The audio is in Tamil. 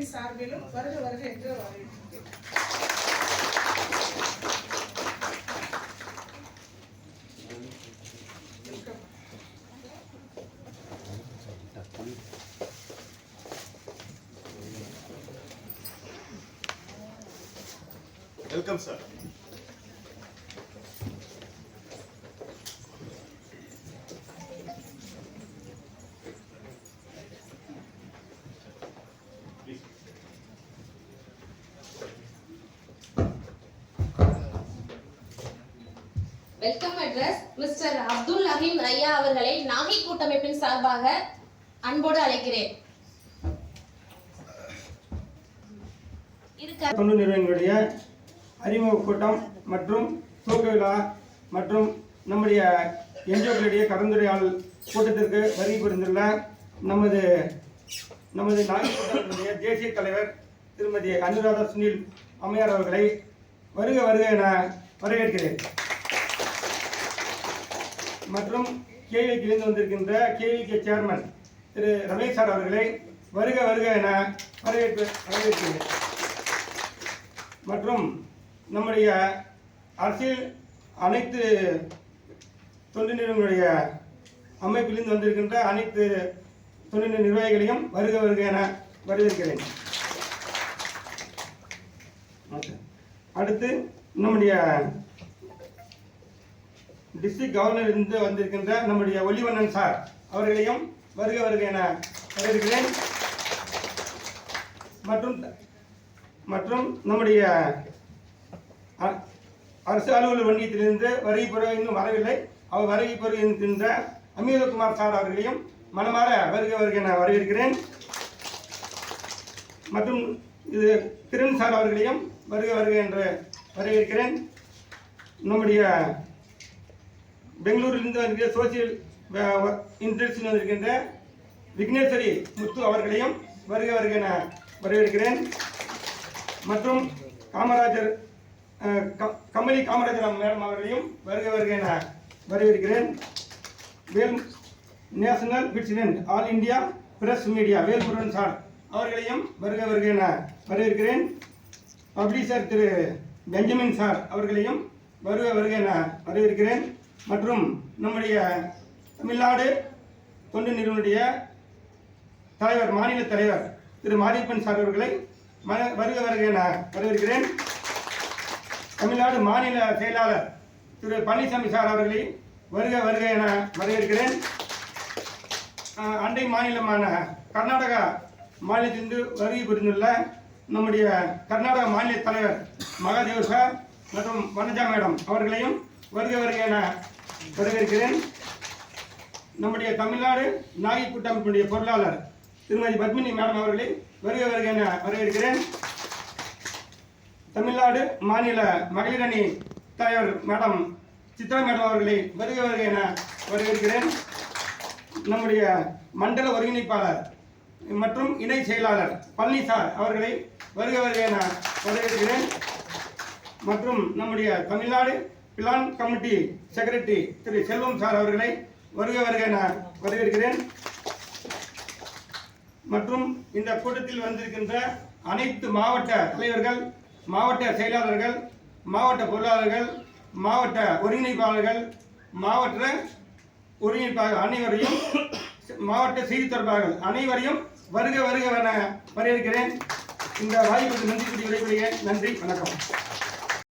அனைவரின் சார்பிலும் வருக வருக என்று வரவேற்கிறேன் welcome welcome address mister Abdul Rahim ஐயா அவர்களை நாகை கூட்டமைப்பின் சார்பாக அன்போடு அழைக்கிறேன். தொண்டு நிறுவனங்களுடைய அறிமுக கூட்டம் மற்றும் துவக்க விழா மற்றும் நம்முடைய என்ஜிஓக்களுடைய கலந்துரையாடல் கூட்டத்திற்கு வருகை புரிந்துள்ள நமது நமது நாகப்பட்டினத்தினுடைய தேசிய தலைவர் திருமதி அனுராதா சுனில் அம்மையார் அவர்களை வருக வருக என வரவேற்கிறேன். மற்றும் கேவிக்கிலிருந்து வந்திருக்கின்ற KVK chairman Thiru Ramesh sir அவர்களை வருக வருக என வரவேற்பு வரவேற்கிறேன். மற்றும் நம்முடைய அரசியல் அனைத்து தொண்டு நிறுவனங்களுடைய அமைப்பிலிருந்து வந்திருக்கின்ற அனைத்து தொண்டு நிர்வாகிகளையும் வருக வருக என வரவேற்கிறேன். அடுத்து நம்முடைய டிஸ்ட்ரிக்ட் கவர்னர் இருந்து வந்திருக்கின்ற நம்முடைய ஒளிவண்ணன் சார் அவர்களையும் வருக வருக என வரவேற்கிறேன். மற்றும் மற்றும் நம்முடைய அ- அரசு அலுவலர் வங்கியத்திலிருந்து வருகை பெற இன்னும் வரவில்லை. அவர் வருகை பெற இருக்கின்ற அமீரகுமார் சார் அவர்களையும் மனமாற வருக வருக என வரவேற்கிறேன். மற்றும் இது கிரண் சார் அவர்களையும் வருக வருக என்று வரவேற்கிறேன். நம்முடைய பெங்களூரிலிருந்து வந்திருக்கிற சோசியல் இன்ட்ரெஸ்டில் வந்திருக்கின்ற விக்னேஸ்வரி முத்து அவர்களையும் வருக வருக என வரவேற்கிறேன். மற்றும் காமராஜர் க- கமலி காமராஜர் மேடம் அவர்களையும் வருக வருக என வரவேற்கிறேன். Vel national president all India press media Velmurugan sir அவர்களையும் வருக வருக என வரவேற்கிறேன். பப்ளிஷர் திரு பெஞ்சமின் சார் அவர்களையும் வருக வருக என வரவேற்கிறேன். மற்றும் நம்முடைய தமிழ்நாடு தொண்டு நிறுவனுடைய தலைவர் மாநில தலைவர் திரு மாரியப்பன் சார் அவர்களை ம- வருக வருக என வரவேற்கிறேன். தமிழ்நாடு மாநில செயலாளர் திரு பழனிசாமி சார் அவர்களை வருக வருக என வரவேற்கிறேன். அண்டை மாநிலமான கர்நாடகா மாநிலத்திலிருந்து வருகை புரிந்துள்ள நம்முடைய கர்நாடக மாநில தலைவர் மகாதேவ் சார் மற்றும் வனஜா மேடம் அவர்களையும் வருக வருக என வரவேற்கிறேன். நம்முடைய தமிழ்நாடு நாகை கூட்டமைப்பினுடைய பொருளாளர் திருமதி பத்மினி மேடம் அவர்களை வருக வருக என வரவேற்கிறேன். தமிழ்நாடு மாநில மகளிரணி தலைவர் மேடம் சித்ரா மேடம் அவர்களை வருக வருக என வரவேற்கிறேன். நம்முடைய மண்டல ஒருங்கிணைப்பாளர் மற்றும் இணை செயலாளர் பழனி சார் அவர்களை வருக வருக என வரவேற்கிறேன். மற்றும் நம்முடைய Tamil Nadu plan committee secretary Thiru Selvam sir அவர்களை வருக வருக நான் வரவேற்கிறேன். மற்றும் இந்த கூட்டத்தில் வந்திருக்கின்ற அனைத்து மாவட்ட தலைவர்கள் மாவட்ட செயலாளர்கள் மாவட்ட பொருளாளர்கள் மாவட்ட ஒருங்கிணைப்பாளர்கள் மாவட்ட ஒருங்கிணைப்பாளர் அனைவரையும் மாவட்ட செய்தி தொடர்பாளர்கள் அனைவரையும் வருக வருக என வரவேற்கிறேன். இந்த வாய்ப்புக்கு நன்றி கூறி விடைபெறுகிறேன். நன்றி வணக்கம்.